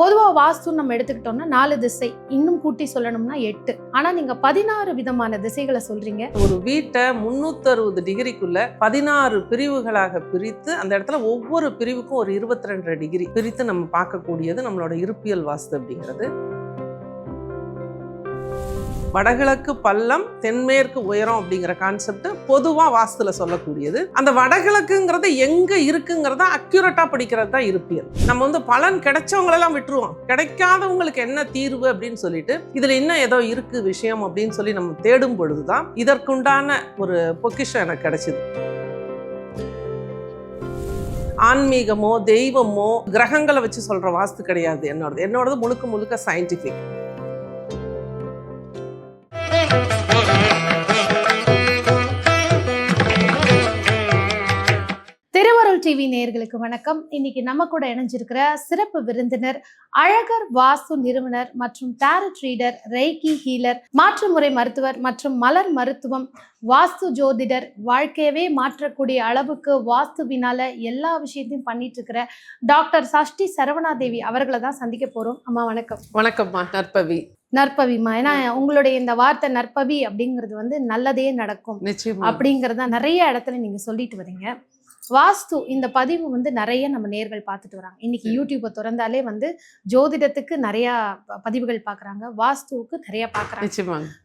பொதுவாக வாஸ்து நம்ம எடுத்துக்கிட்டோம்னா நாலு திசை இன்னும் கூட்டி சொல்லணும்னா எட்டு. ஆனால் நீங்கள் பதினாறு விதமான திசைகளை சொல்றீங்க. ஒரு வீட்டை முந்நூற்றறுபது டிகிரிக்குள்ள பதினாறு பிரிவுகளாக பிரித்து அந்த இடத்துல ஒவ்வொரு பிரிவுக்கும் ஒரு இருபத்தி ரெண்டு டிகிரி பிரித்து நம்ம பார்க்கக்கூடியது நம்மளோட இருப்பியல் வாஸ்து அப்படிங்கிறது. வடகிழக்கு பள்ளம் தென்மேற்கு உயரம் அப்படிங்கிற கான்செப்ட் பொதுவாக வாஸ்துல சொல்லக்கூடியது. அந்த வடகிழக்குங்கிறது எங்க இருக்குங்கிறத அக்யூரேட்டாக படிக்கிறது தான் இருப்பியல். நம்ம வந்து பலன் கிடைச்சவங்களெல்லாம் விட்டுருவோம். கிடைக்காதவங்களுக்கு என்ன தீர்வு அப்படின்னு சொல்லிட்டு இதுல இன்னும் ஏதோ இருக்கு விஷயம் அப்படின்னு சொல்லி நம்ம தேடும் பொழுதுதான் இதற்குண்டான ஒரு பொக்கிஷம் எனக்கு கிடைச்சிது. ஆன்மீகமோ தெய்வமோ கிரகங்களை வச்சு சொல்ற வாஸ்து கிடையாது என்னோடது. என்னோடது முழுக்க முழுக்க சயின்டிஃபிக் டிவி நேயர்களுக்கு வணக்கம். இன்னைக்கு நம்ம கூட இணைஞ்சிருக்கிற சிறப்பு விருந்தினர் அழகர் வாஸ்து நிறுவனர் மற்றும் டேரட் ரீடர் ரெய்கி ஹீலர் மாற்றுமுறை மருத்துவர் மற்றும் மலர் மருத்துவம் வாஸ்து ஜோதிடர் வாழ்க்கையவே மாற்றக்கூடிய அளவுக்கு வாஸ்துவினால எல்லா விஷயத்தையும் பண்ணிட்டு இருக்கிற டாக்டர் சஷ்டி சரவணாதேவி அவர்களை தான் சந்திக்க போறோம். அம்மா வணக்கம். வணக்கம்மா. நற்பவி. நற்பவிமா ஏன்னா உங்களுடைய இந்த வார்த்தை நற்பவி அப்படிங்கிறது வந்து நல்லதே நடக்கும் அப்படிங்கறத நிறைய இடத்துல நீங்க சொல்லிட்டு வரீங்க. வாஸ்து இந்த பதிவு வந்து நிறைய நம்ம நேர்கள் பார்த்துட்டு வராங்க. இன்னைக்கு. யூடியூப்பை திறந்தாலே வந்து ஜோதிடத்துக்கு நிறைய பதிவுகள் பார்க்கறாங்க வாஸ்துவுக்கு நிறைய பார்க்கறாங்க.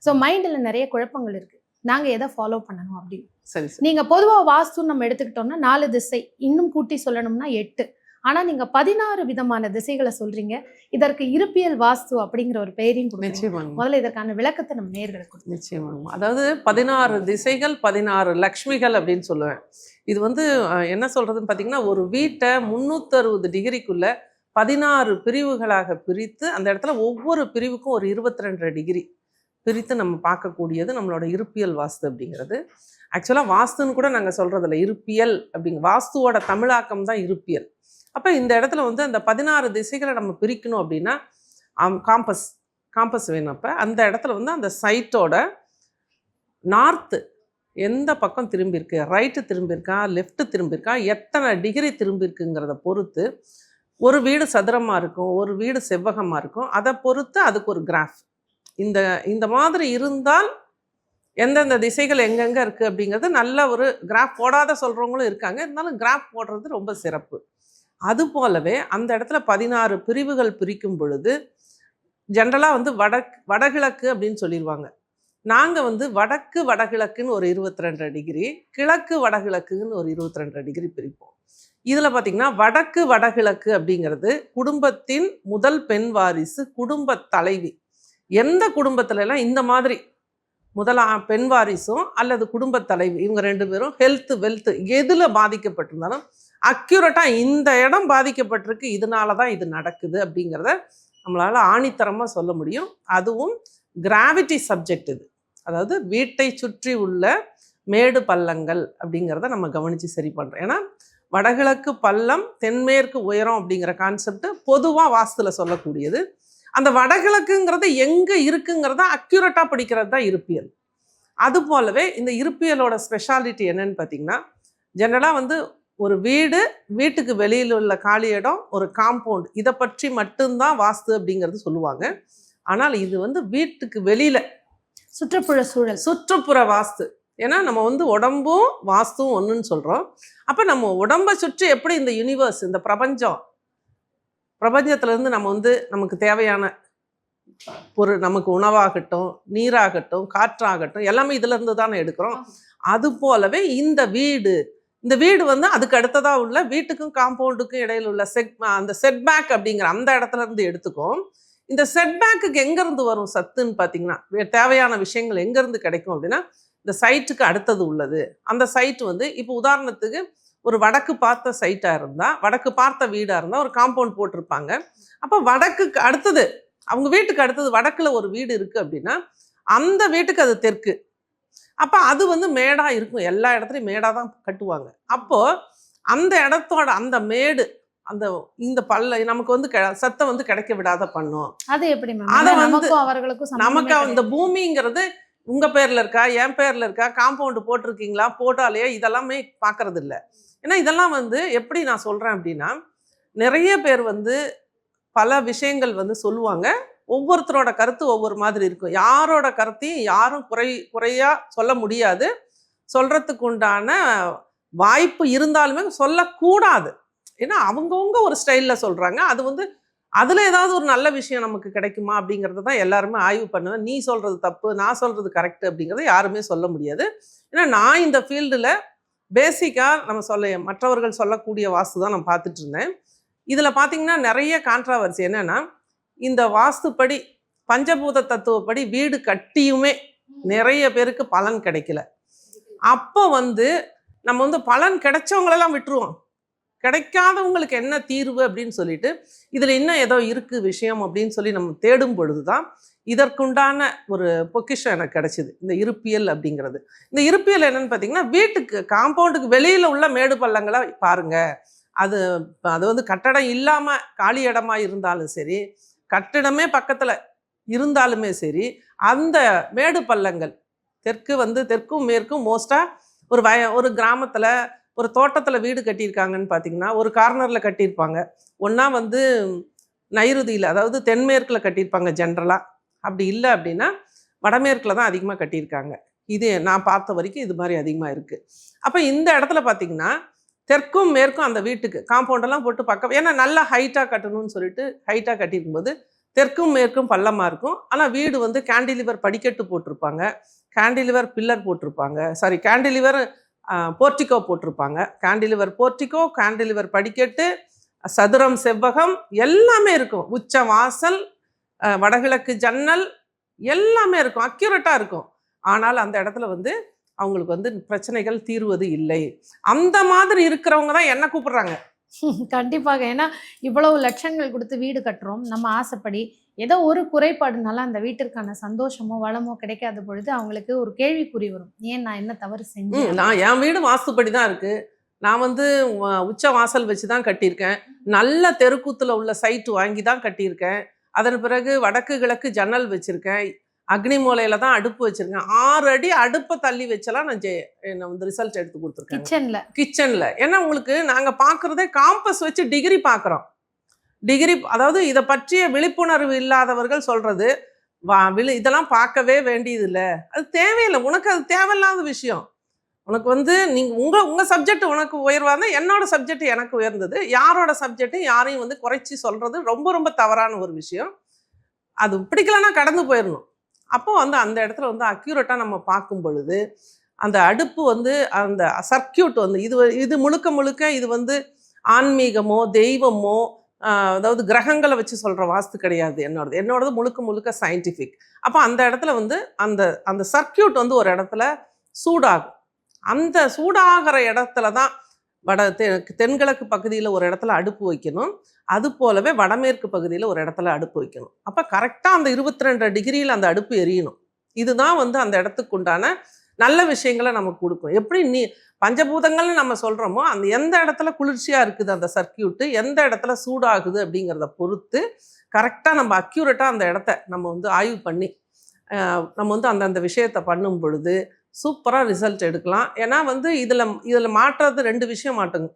ஸோ மைண்ட்ல நிறைய குழப்பங்கள் இருக்கு. நாங்க எதை ஃபாலோ பண்ணணும் அப்படின்னு. சரி சரி. நீங்க பொதுவா வாஸ்து நம்ம எடுத்துக்கிட்டோம்னா நாலு திசை இன்னும் கூட்டி சொல்லணும்னா எட்டு. ஆனா நீங்க பதினாறு விதமான திசைகளை சொல்றீங்க. இதற்கு இருப்பியல் வாஸ்து அப்படிங்கிற ஒரு பெயரையும் நிச்சயமாங்க. முதல்ல இதற்கான விளக்கத்தை நம்ம நேர்களுக்கு கொடுங்க நிச்சயமாங்க. அதாவது பதினாறு திசைகள் பதினாறு லக்ஷ்மிகள் அப்படின்னு சொல்லுவேன். இது வந்து என்ன சொல்றதுன்னு பார்த்தீங்கன்னா ஒரு வீட்டை முந்நூற்றறுபது டிகிரிக்குள்ள பதினாறு பிரிவுகளாக பிரித்து அந்த இடத்துல ஒவ்வொரு பிரிவுக்கும் ஒரு இருபத்தி ரெண்டரை டிகிரி பிரித்து நம்ம பார்க்கக்கூடியது நம்மளோட இருப்பியல் வாஸ்து அப்படிங்கிறது. ஆக்சுவலாக வாஸ்துன்னு கூட நாங்கள் சொல்கிறதில்ல இருப்பியல் அப்படிங்க வாஸ்துவோட தமிழாக்கம் தான் இருப்பியல். அப்போ இந்த இடத்துல வந்து அந்த பதினாறு திசைகளை நம்ம பிரிக்கணும் அப்படின்னா காம்பஸ் காம்பஸ் வேணும் அப்போ. அந்த இடத்துல வந்து அந்த சைட்டோட நார்த்து எந்த பக்கம் திரும்பியிருக்கு? ரைட்டு திரும்பியிருக்கா? லெஃப்ட்டு திரும்பியிருக்கா? எத்தனை டிகிரி திரும்பியிருக்குங்கிறத பொறுத்து ஒரு வீடு சதுரமாக இருக்கும் ஒரு வீடு செவ்வகமாக இருக்கும். அதை பொறுத்து அதுக்கு ஒரு கிராஃப் இந்த இந்த மாதிரி இருந்தால் எந்தெந்த திசைகள் எங்கெங்கே இருக்குது அப்படிங்கிறது நல்ல ஒரு கிராஃப் போடாத சொல்கிறவங்களும் இருக்காங்க. இருந்தாலும் கிராஃப் போடுறது ரொம்ப சிறப்பு. அது போலவே அந்த இடத்துல பதினாறு பிரிவுகள் பிரிக்கும் பொழுது ஜென்ரலாக வந்து வடக் வடகிழக்கு அப்படின்னு சொல்லிடுவாங்க நாங்கள் வந்து வடக்கு வடகிழக்குன்னு ஒரு இருபத்தி ரெண்டு டிகிரி கிழக்கு வடகிழக்குன்னு ஒரு இருபத்தி ரெண்டு டிகிரி பிரிப்போம். இதில் பார்த்தீங்கன்னா வடக்கு வடகிழக்கு அப்படிங்கிறது குடும்பத்தின் முதல் பெண் வாரிசு குடும்ப தலைவி. எந்த குடும்பத்துலலாம் இந்த மாதிரி முதல் பெண் வாரிசும் அல்லது குடும்ப தலைவி இவங்க ரெண்டு பேரும் ஹெல்த் வெல்த் எதில் பாதிக்கப்பட்டிருந்தாலும் அக்யூரட்டாக இந்த இடம் பாதிக்கப்பட்டிருக்கு இதனால தான் இது நடக்குது அப்படிங்கிறத நம்மளால் ஆணித்தரமாக சொல்ல முடியும். அதுவும் கிராவிட்டி சப்ஜெக்ட் இது. அதாவது வீட்டை சுற்றி உள்ள மேடு பள்ளங்கள் அப்படிங்கிறத நம்ம கவனித்து சரி பண்ணுறோம் ஏன்னா வடகிழக்கு பள்ளம் தென்மேற்கு உயரம் அப்படிங்கிற கான்செப்ட் பொதுவாக வாஸ்துல சொல்லக்கூடியது. அந்த வடகிழக்குங்கிறது எங்கே இருக்குங்கிறத அக்யூரட்டாக படிக்கிறது தான் இருப்பியல். அது போலவே இந்த இருப்பியலோட ஸ்பெஷாலிட்டி என்னன்னு பார்த்தீங்கன்னா ஜென்ரலாக வந்து ஒரு வீடு வீட்டுக்கு வெளியில் உள்ள காலி இடம் ஒரு காம்பவுண்ட் இதை பற்றி மட்டும்தான் வாஸ்து அப்படிங்கிறது சொல்லுவாங்க. ஆனால் இது வந்து வீட்டுக்கு வெளியில சுற்றுப்புற சூழல். சுற்றுப்புற வாஸ்து. ஏன்னா நம்ம வந்து உடம்பும் வாஸ்துவும் ஒன்றுன்னு சொல்கிறோம் அப்போ நம்ம உடம்பை சுற்றி எப்படி இந்த யூனிவர்ஸ் இந்த பிரபஞ்சம் பிரபஞ்சத்திலேருந்து நம்ம வந்து நமக்கு தேவையான ஒரு நமக்கு உணவாகட்டும் நீராகட்டும் காற்றாகட்டும் எல்லாமே இதுல இருந்து தானே எடுக்கிறோம். அது போலவே இந்த வீடு இந்த வீடு வந்து அதுக்கு அடுத்ததாக உள்ள வீட்டுக்கும் காம்பவுண்டுக்கும் இடையில் உள்ள செட் அந்த செட்பேக் அப்படிங்கிற அந்த இடத்துல இருந்து எடுத்துக்கும். இந்த செட்பேக்குக்கு எங்கேருந்து வரும் சத்துன்னு பார்த்தீங்கன்னா தேவையான விஷயங்கள் எங்கேருந்து கிடைக்கும் அப்படின்னா இந்த சைட்டுக்கு அடுத்தது உள்ளது. அந்த சைட்டு வந்து இப்போ உதாரணத்துக்கு ஒரு வடக்கு பார்த்த சைட்டாக இருந்தால் வடக்கு பார்த்த வீடாக இருந்தால் ஒரு காம்பவுண்ட் போட்டிருப்பாங்க. அப்போ வடக்குக்கு அடுத்தது அவங்க வீட்டுக்கு அடுத்தது வடக்கில் ஒரு வீடு இருக்குது அப்படின்னா அந்த வீட்டுக்கு அது தெற்கு. அப்போ அது வந்து மேடாக இருக்கும். எல்லா இடத்துலையும் மேடாக தான் கட்டுவாங்க. அப்போது அந்த இடத்தோட அந்த மேடு அந்த இந்த பல்ல நமக்கு வந்து கெ- சத்தம் வந்து கிடைக்க விடாத பண்ணும். அது எப்படி அத வந்து அவர்களுக்கும் நமக்கு. இந்த பூமிங்கிறது உங்க பேர்ல இருக்கா என் பேர்ல இருக்கா காம்பவுண்ட் போட்டிருக்கீங்களா போட்டாலே இதெல்லாமே பார்க்கறது இல்ல ஏன்னா இதெல்லாம் வந்து எப்படி நான் சொல்றேன் அப்படின்னா நிறைய பேர் வந்து பல விஷயங்கள் வந்து சொல்லுவாங்க. ஒவ்வொருத்தரோட கருத்து ஒவ்வொரு மாதிரி இருக்கும். யாரோட கருத்தையும் யாரும் குறை குறையாக சொல்ல முடியாது. சொல்கிறதுக்கு உண்டான வாய்ப்பு இருந்தாலுமே சொல்லக்கூடாது. ஏன்னா அவங்கவுங்க ஒரு ஸ்டைலில் சொல்கிறாங்க அது வந்து அதில் ஏதாவது ஒரு நல்ல விஷயம் நமக்கு கிடைக்குமா அப்படிங்கறத தான் எல்லாருமே ஆய்வு பண்ணுவேன். நீ சொல்கிறது தப்பு நான் சொல்கிறது கரெக்ட் அப்படிங்கிறத யாருமே சொல்ல முடியாது. ஏன்னா நான் இந்த ஃபீல்டில் பேசிக்காக நம்ம சொல்ல மற்றவர்கள் சொல்லக்கூடிய வாஸ்து தான் நான் பார்த்துட்டு இருந்தேன். இதில் பார்த்தீங்கன்னா நிறைய கான்ட்ராவர்சி என்னென்னா இந்த வாஸ்துப்படி பஞ்சபூத தத்துவப்படி வீடு கட்டியுமே நிறைய பேருக்கு பலன் கிடைக்கல. அப்போ வந்து நம்ம வந்து பலன் கிடைச்சவங்களெல்லாம் விட்டுருவோம். கிடைக்காதவங்களுக்கு என்ன தீர்வு அப்படின்னு சொல்லிட்டு இதில் இன்னும் ஏதோ இருக்கு விஷயம் அப்படின்னு சொல்லி நம்ம தேடும் பொழுது தான் இதற்குண்டான ஒரு பொக்கிஷம் எனக்கு கிடைச்சிது. இந்த இருப்பியல் அப்படிங்கிறது. இந்த இருப்பியல் என்னன்னு பார்த்தீங்கன்னா வீட்டுக்கு காம்பவுண்டுக்கு வெளியில் உள்ள மேடு பள்ளங்களை பாருங்க. அது அது வந்து கட்டடம் இல்லாமல் காலி இடமா இருந்தாலும் சரி கட்டிடமே பக்கத்தில் இருந்தாலுமே சரி அந்த மேடு பள்ளங்கள் தெற்கு வந்து தெற்கும் மேற்கும் மோஸ்ட்டாக ஒரு வய ஒரு கிராமத்தில் ஒரு தோட்டத்தில் வீடு கட்டியிருக்காங்கன்னு பார்த்தீங்கன்னா ஒரு கார்னரில் கட்டியிருப்பாங்க. ஒன்றா வந்து நைருதியில் அதாவது தென்மேற்கில் கட்டியிருப்பாங்க ஜென்ரலாக அப்படி இல்லை அப்படின்னா வடமேற்கில் தான் அதிகமாக கட்டியிருக்காங்க. இது நான் பார்த்த வரைக்கும் இது மாதிரி அதிகமாக இருக்குது அப்போ இந்த இடத்துல பார்த்தீங்கன்னா தெற்கும் மேற்கும் அந்த வீட்டுக்கு காம்பவுண்டெல்லாம் போட்டு பக்கம் ஏன்னா நல்லா ஹைட்டாக கட்டணும்னு சொல்லிட்டு ஹைட்டாக கட்டியிருக்கும்போது தெற்கும் மேற்கும் பள்ளமாக இருக்கும். ஆனால் வீடு வந்து கேண்டிலிவர் படிக்கட்டு போட்டிருப்பாங்க. கேண்டிலிவர் பில்லர் போட்டிருப்பாங்க. சாரி கேண்டிலிவர் போர்ட்டிகோ போட்டிருப்பாங்க. கேண்டிலிவர் போர்ட்டிகோ கேண்டிலிவர் படிக்கட்டு சதுரம் செவ்வகம் எல்லாமே இருக்கும். உச்ச வாசல் வடகிழக்கு ஜன்னல் எல்லாமே இருக்கும். அக்யூரேட்டாக இருக்கும். ஆனால் அந்த இடத்துல வந்து அவங்களுக்கு வந்து பிரச்சனைகள் தீர்வது இல்லை. அந்த மாதிரி இருக்கிறவங்க தான் என்ன கூப்பிடுறாங்க? கண்டிப்பாக. ஏன்னா இவ்வளவு லட்சங்கள் கொடுத்து வீடு கட்டுறோம். நம்ம ஆசைப்படி ஏதோ ஒரு குறைபாடுனால அந்த வீட்டிற்கான சந்தோஷமோ வளமோ கிடைக்காத பொழுது அவங்களுக்கு ஒரு கேள்விக்குறி வரும். ஏன் நான் என்ன தவறு செஞ்சேன்? நான் என் வீடு வாஸ்துப்படி தான் இருக்கு. நான் வந்து உச்ச வாசல் வச்சு தான் கட்டியிருக்கேன். நல்ல தெருக்கூத்துல உள்ள சைட்டு வாங்கி தான் கட்டியிருக்கேன். அதன் பிறகு வடக்கு கிழக்கு ஜன்னல் வச்சிருக்கேன். அக்னி மூலையில தான் அடுப்பு வச்சிருக்கேன். ஆறு அடி அடுப்பை தள்ளி வச்செல்லாம் நான் ஜெ- நான் வந்து ரிசல்ட் எடுத்து கொடுத்துருக்கேன். கிச்சன்ல கிச்சன்ல ஏன்னா உங்களுக்கு நாங்க பார்க்கறதே காம்பஸ் வச்சு டிகிரி பார்க்குறோம் டிகிரி அதாவது இதை பற்றிய விழிப்புணர்வு இல்லாதவர்கள் சொல்றது வா விழு இதெல்லாம் பார்க்கவே வேண்டியது இல்லை அது தேவையில்லை. உனக்கு அது தேவையில்லாத விஷயம். உனக்கு வந்து நீங்க உங்க உங்க சப்ஜெக்ட் உனக்கு உயர்வா இருந்தா என்னோட சப்ஜெக்ட் எனக்கு உயர்ந்தது. யாரோட சப்ஜெக்ட் யாரையும் வந்து குறைச்சி சொல்றது ரொம்ப ரொம்ப தவறான ஒரு விஷயம். அது பிடிக்கலன்னா கடந்து போயிடணும். அப்போ வந்து அந்த இடத்துல வந்து அக்யூரேட்டாக நம்ம பார்க்கும் பொழுது அந்த அடுப்பு வந்து அந்த சர்க்கியூட் வந்து இது இது முழுக்க முழுக்க இது வந்து ஆன்மீகமோ தெய்வமோ அதாவது கிரகங்களை வச்சு சொல்கிற வாஸ்து கிடையாது என்னோடது. என்னோடது முழுக்க முழுக்க சயின்டிஃபிக் அப்போ அந்த இடத்துல வந்து அந்த அந்த சர்க்கியூட் வந்து ஒரு இடத்துல சூடாகும். அந்த சூடாகிற இடத்துல தான் வட தெ தென்கிழக்கு பகுதியில் ஒரு இடத்துல அடுப்பு வைக்கணும். அது போலவே வடமேற்கு பகுதியில் ஒரு இடத்துல அடுப்பு வைக்கணும். அப்போ கரெக்டாக அந்த இருபத்தி ரெண்டு டிகிரியில் அந்த அடுப்பு எரியணும். இதுதான் வந்து அந்த இடத்துக்கு உண்டான நல்ல விஷயங்களை நமக்கு கொடுக்கும். எப்படி நீ பஞ்சபூதங்கள்னு நம்ம சொல்கிறோமோ அந்த எந்த இடத்துல குளிர்ச்சியாக இருக்குது அந்த சர்க்கியூட்டு எந்த இடத்துல சூடாகுது அப்படிங்கிறத பொறுத்து கரெக்டாக நம்ம அக்யூரேட்டாக அந்த இடத்த நம்ம வந்து ஆய்வு பண்ணி நம்ம வந்து அந்தந்த விஷயத்தை பண்ணும் பொழுது சூப்பராக ரிசல்ட் எடுக்கலாம். ஏன்னா வந்து இதில் இதில் மாற்றுறது ரெண்டு விஷயம் மாட்டுங்க.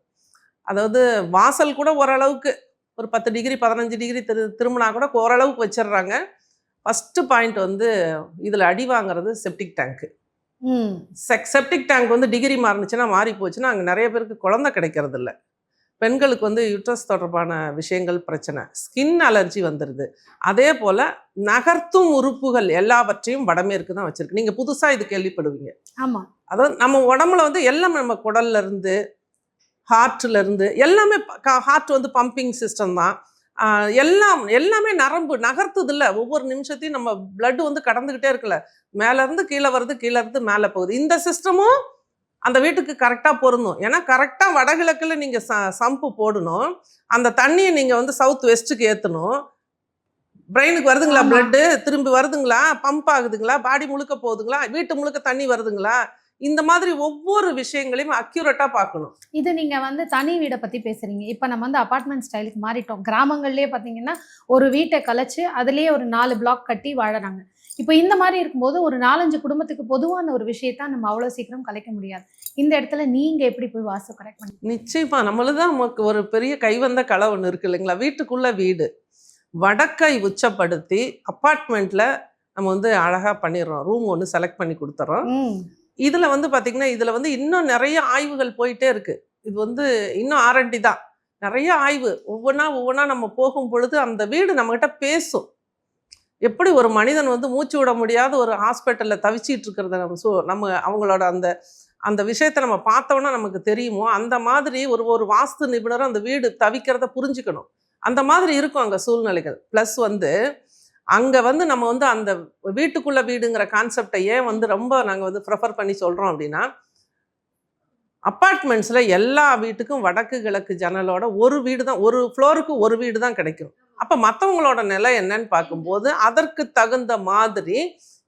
அதாவது வாசல் கூட ஓரளவுக்கு ஒரு பத்து டிகிரி பதினஞ்சு டிகிரி திரு திரும்பினா கூட ஓரளவுக்கு வச்சிடுறாங்க ஃபஸ்ட்டு பாயிண்ட் வந்து இதில் அடி வாங்குறது செப்டிக் டேங்க்கு செப்டிக் டேங்க் வந்து டிகிரி மாறுனுச்சுன்னா மாறி போச்சுன்னா அங்கே நிறைய பேருக்கு குழந்தை கிடைக்கிறது இல்ல பெண்களுக்கு வந்து யூட்ரஸ் தொடர்பான விஷயங்கள் பிரச்சனை. ஸ்கின் அலர்ஜி வந்துடுது அதே போல் நகர்த்தும் உறுப்புகள் எல்லாவற்றையும் வடமேற்கு தான் வச்சிருக்கு. நீங்கள் புதுசாக இது கேள்விப்படுவீங்க. ஆமா. அதாவது நம்ம உடம்புல வந்து எல்லாம் நம்ம குடல்ல இருந்து ஹார்ட்ல இருந்து எல்லாமே ஹார்ட் வந்து பம்பிங் சிஸ்டம் தான். எல்லாம் எல்லாமே நரம்பு நகர்த்துது இல்ல. ஒவ்வொரு நிமிஷத்தையும் நம்ம blood வந்து கடந்துகிட்டே இருக்குல்ல. மேல இருந்து கீழே வருது கீழே இருந்து மேலே போகுது. இந்த சிஸ்டமும் அந்த வீட்டுக்கு கரெக்டாக பொருந்தும். ஏன்னா கரெக்டாக வடகிழக்கில் நீங்கள் ச சம்பு போடணும். அந்த தண்ணியை நீங்கள் வந்து சவுத் வெஸ்ட்டுக்கு ஏற்றணும் பிரெயினுக்கு வருதுங்களா. பிளட்டு திரும்பி வருதுங்களா? பம்ப் ஆகுதுங்களா? பாடி முழுக்க போகுதுங்களா? வீட்டு முழுக்க தண்ணி வருதுங்களா? இந்த மாதிரி ஒவ்வொரு விஷயங்களையும் அக்யூரேட்டாக பார்க்கணும். இது நீங்க வந்து தனி வீடை பத்தி பேசுறீங்க. இப்ப நம்ம வந்து அபார்ட்மெண்ட் ஸ்டைலுக்கு மாறிட்டோம். கிராமங்கள்லயே பாத்தீங்கன்னா ஒரு வீட்டை கலைச்சு அதுலயே ஒரு நாலு பிளாக் கட்டி வாழறாங்க. இப்போ இந்த மாதிரி இருக்கும்போது ஒரு நாலஞ்சு குடும்பத்துக்கு பொதுவான ஒரு விஷயத்த நம்ம அவ்வளவு சீக்கிரம் கலைக்க முடியாது. இந்த இடத்துல நீங்க எப்படி போய் வாசு கரெக்ட் பண்ணி நிச்சயமா நம்மளுதான் நமக்கு ஒரு பெரிய கைவந்த கலை ஒன்று இருக்கு இல்லைங்களா? வீட்டுக்குள்ள வீடு. வடக்கை உச்சப்படுத்தி அப்பார்ட்மெண்ட்ல நம்ம வந்து அழகா பண்ணிடுறோம். ரூம் ஒன்று செலக்ட் பண்ணி கொடுத்துறோம். இதுல வந்து பாத்தீங்கன்னா இதுல வந்து இன்னும் நிறைய ஆய்வுகள் போயிட்டே இருக்கு. இது வந்து இன்னும் ஆரண்டி தான். நிறைய ஆய்வு. ஒவ்வொன்றா ஒவ்வொன்றா நம்ம போகும் பொழுது அந்த வீடு நம்மகிட்ட பேசும். எப்படி ஒரு மனிதன் வந்து மூச்சு விட முடியாத ஒரு ஹாஸ்பிட்டலில் தவிச்சிட்டு இருக்கிறத நம்ம சோ நம்ம அவங்களோட அந்த அந்த விஷயத்தை நம்ம பார்த்தோன்னா நமக்கு தெரியுமோ அந்த மாதிரி ஒரு ஒரு வாஸ்து நிபுணரும் அந்த வீடு தவிக்கிறத புரிஞ்சுக்கணும். அந்த மாதிரி இருக்கும் அங்கே சூழ்நிலைகள். ப்ளஸ் வந்து அங்கே வந்து நம்ம வந்து அந்த வீட்டுக்குள்ள வீடுங்கிற கான்செப்டை ஏன் வந்து ரொம்ப நாங்கள் வந்து ப்ரிஃபர் பண்ணி சொல்கிறோம் அப்படின்னா அப்பார்ட்மெண்ட்ஸில் எல்லா வீட்டுக்கும் வடக்கு கிழக்கு ஜன்னலோட ஒரு வீடு தான் ஒரு ஃப்ளோருக்கு ஒரு வீடு தான் கிடைக்கும். அப்போ மற்றவங்களோட நிலை என்னன்னு பார்க்கும்போது அதற்கு தகுந்த மாதிரி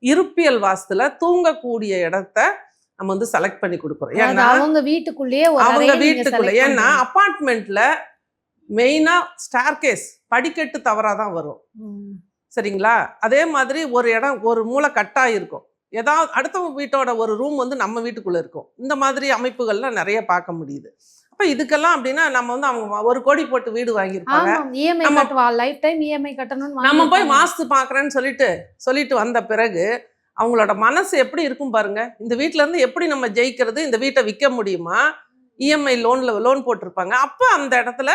இருப்பியல் வாஸ்துல தூங்கக்கூடிய இடத்த நம்ம வந்து செலக்ட் பண்ணி கொடுக்குறோம். ஏன்னா அவங்க வீட்டுக்குள்ளேயே அவங்க வீட்டுக்குள்ள ஏன்னா. அப்பார்ட்மெண்ட்ல மெயினா ஸ்டார்கேஸ் படிக்கட்டு தவறா தான் வரும். சரிங்களா? அதே மாதிரி ஒரு இடம் ஒரு மூளை கட்டா இருக்கும். ஏதாவது அடுத்தவங்க வீட்டோட ஒரு ரூம் வந்து நம்ம வீட்டுக்குள்ள இருக்கும். இந்த மாதிரி அமைப்புகள்லாம் நிறைய பார்க்க முடியுது. அப்ப இதுக்கெல்லாம் அப்படின்னா நம்ம வந்து அவங்க ஒரு கோடி போட்டு வீடு வாங்கியிருப்பாங்க. இஎம்ஐ கட்டுவா லைஃப் டைம் இஎம்ஐ கட்டணும்னு நம்ம போய். வாஸ்து பார்க்கறேன்னு சொல்லிட்டு சொல்லிட்டு வந்த பிறகு அவங்களோட மனசு எப்படி இருக்கும் பாருங்க. இந்த வீட்ல இருந்து எப்படி நம்ம ஜெயிக்கிறது இந்த வீட்டை விற்க முடியுமா? இஎம்ஐ லோன்ல லோன் போட்டிருப்பாங்க. அப்ப அந்த இடத்துல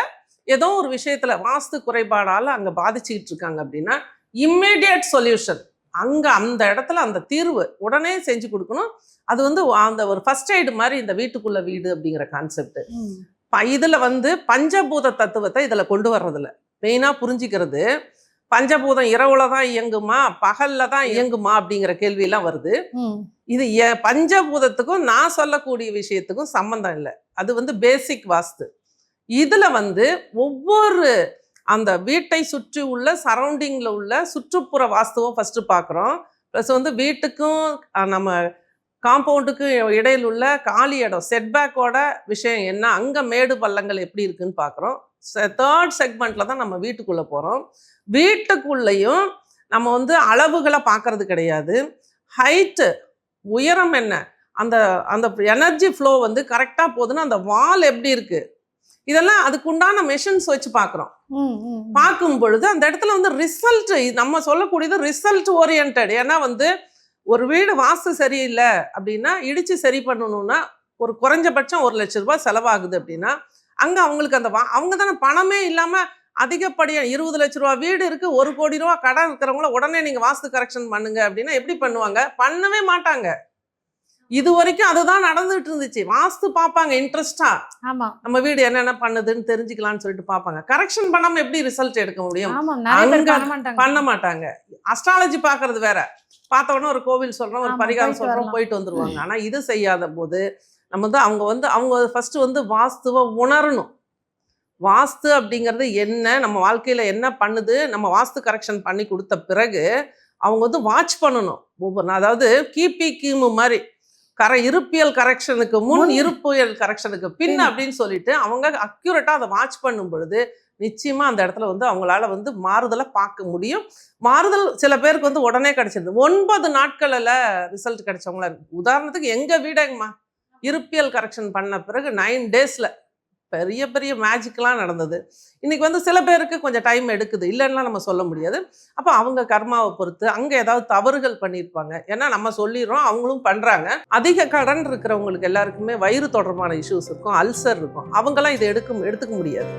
ஏதோ ஒரு விஷயத்துல வாஸ்து குறைபாடால அங்க பாதிச்சுக்கிட்டு இருக்காங்க அப்படின்னா இம்மீடியட் சொல்யூஷன் அங்க அந்த இடத்துல அந்த தீர்வு உடனே செஞ்சு கொடுக்கணும். அது வந்து அந்த ஒரு ஃபர்ஸ்ட் எய்டு மாதிரி இந்த வீட்டுக்குள்ள வீடு அப்படிங்கிற கான்செப்ட் இதுல வந்து பஞ்சபூத தத்துவத்தை இதுல கொண்டு வர்றதில்ல. மெயினா புரிஞ்சுக்கிறது பஞ்சபூதம் இரவுல தான் இயங்குமா பகல்ல தான் இயங்குமா அப்படிங்கிற கேள்வியெல்லாம் வருது. இது பஞ்சபூதத்துக்கும் நான் சொல்லக்கூடிய விஷயத்துக்கும் சம்மந்தம் இல்லை. அது வந்து பேசிக் வாஸ்து. இதுல வந்து ஒவ்வொரு அந்த வீட்டை சுற்றி உள்ள சரௌண்டிங்கில் உள்ள சுற்றுப்புற வாஸ்துவும் ஃபஸ்ட்டு பார்க்குறோம் ப்ளஸ் வந்து வீட்டுக்கும் நம்ம காம்பவுண்டுக்கும் இடையில் உள்ள காலி இடம் செட்பேக்கோட விஷயம் என்ன அங்கே மேடு பள்ளங்கள் எப்படி இருக்குன்னு பார்க்குறோம் தேர்ட் செக்மெண்ட்டில் தான் நம்ம வீட்டுக்குள்ளே போகிறோம் வீட்டுக்குள்ளேயும் நம்ம வந்து அளவுகளை பார்க்கறது கிடையாது. ஹைட்டு உயரம் என்ன? அந்த அந்த எனர்ஜி ஃப்ளோ வந்து கரெக்டாக போகுதுன்னா அந்த வால் எப்படி இருக்குது இதெல்லாம் அதுக்குண்டான மெஷின்ஸ் வச்சு பார்க்குறோம். பார்க்கும் பொழுது அந்த இடத்துல வந்து ரிசல்ட் நம்ம சொல்லக்கூடியது ரிசல்ட் ஓரியன்ட் ஏன்னா வந்து ஒரு வீடு வாஸ்து சரியில்லை அப்படின்னா இடிச்சு சரி பண்ணணும்னா ஒரு குறைஞ்சபட்சம் ஒரு லட்ச ரூபாய் செலவாகுது அப்படின்னா அங்க அவங்களுக்கு அந்த வா- அவங்க தானே பணமே இல்லாம அதிகப்படியா இருபது லட்ச ரூபா வீடு இருக்கு ஒரு கோடி ரூபா கடன் இருக்கிறவங்கள உடனே நீங்க வாஸ்து கரெக்ஷன் பண்ணுங்க அப்படின்னா எப்படி பண்ணுவாங்க? பண்ணவே மாட்டாங்க. இது வரைக்கும் அதுதான் நடந்துட்டு இருந்துச்சு வாஸ்து பார்ப்பாங்க இன்ட்ரெஸ்டா ஆமா. நம்ம வீடு என்னென்ன பண்ணுதுன்னு தெரிஞ்சுக்கலாம்னு சொல்லிட்டு பார்ப்பாங்க. கரெக்ஷன் பண்ணாம எப்படி ரிசல்ட் எடுக்க முடியும்? பண்ண மாட்டாங்க. அஸ்ட்ராலஜி பார்க்கறது வேற. பார்த்த உடனே ஒரு கோவில் சொல்றோம் ஒரு பரிகாரம் சொல்றோம். போயிட்டு வந்துருவாங்க. ஆனா இது செய்யாத போது நம்ம வந்து அவங்க வந்து அவங்க ஃபர்ஸ்ட் வந்து வாஸ்துவை உணரணும். வாஸ்து அப்படிங்கிறது என்ன நம்ம வாழ்க்கையில என்ன பண்ணுது நம்ம வாஸ்து கரெக்ஷன் பண்ணி கொடுத்த பிறகு அவங்க வந்து வாட்ச் பண்ணணும். ஒவ்வொரு அதாவது கிபி கிமு மாதிரி. கரை இருப்பியல் கரெக்ஷனுக்கு முன். இருப்பியல் கரெக்ஷனுக்கு பின். அப்படின்னு சொல்லிட்டு அவங்க அக்யூரேட்டா அதை வாட்ச் பண்ணும் பொழுது நிச்சயமா அந்த இடத்துல வந்து அவங்களால வந்து மாறுதலை பார்க்க முடியும் மாறுதல் சில பேருக்கு வந்து உடனே கிடைச்சிருது ஒன்பது நாட்களில் ரிசல்ட் கிடைச்சவங்களா இருக்கு உதாரணத்துக்கு எங்க வீடங்கம்மா இருப்பியல் கரெக்ஷன் பண்ண பிறகு நைன் டேஸ்ல பெரிய பெரிய மேஜிக்லாம் நடந்தது. இன்னைக்கு வந்து சில பேருக்கு கொஞ்சம் டைம் எடுக்குது. இல்லைன்னா நம்ம சொல்ல முடியாது. அப்போ அவங்க கர்மாவை பொறுத்து அங்கே ஏதாவது தவறுகள் பண்ணியிருப்பாங்க. ஏன்னா நம்ம சொல்லிடுறோம் அவங்களும் பண்ணுறாங்க அதிக கடன் இருக்கிறவங்களுக்கு எல்லாருக்குமே வயிறு தொடர்பான இஷ்யூஸ் இருக்கும் அல்சர் இருக்கும். அவங்கெல்லாம் இதை எடுக்க எடுத்துக்க முடியாது.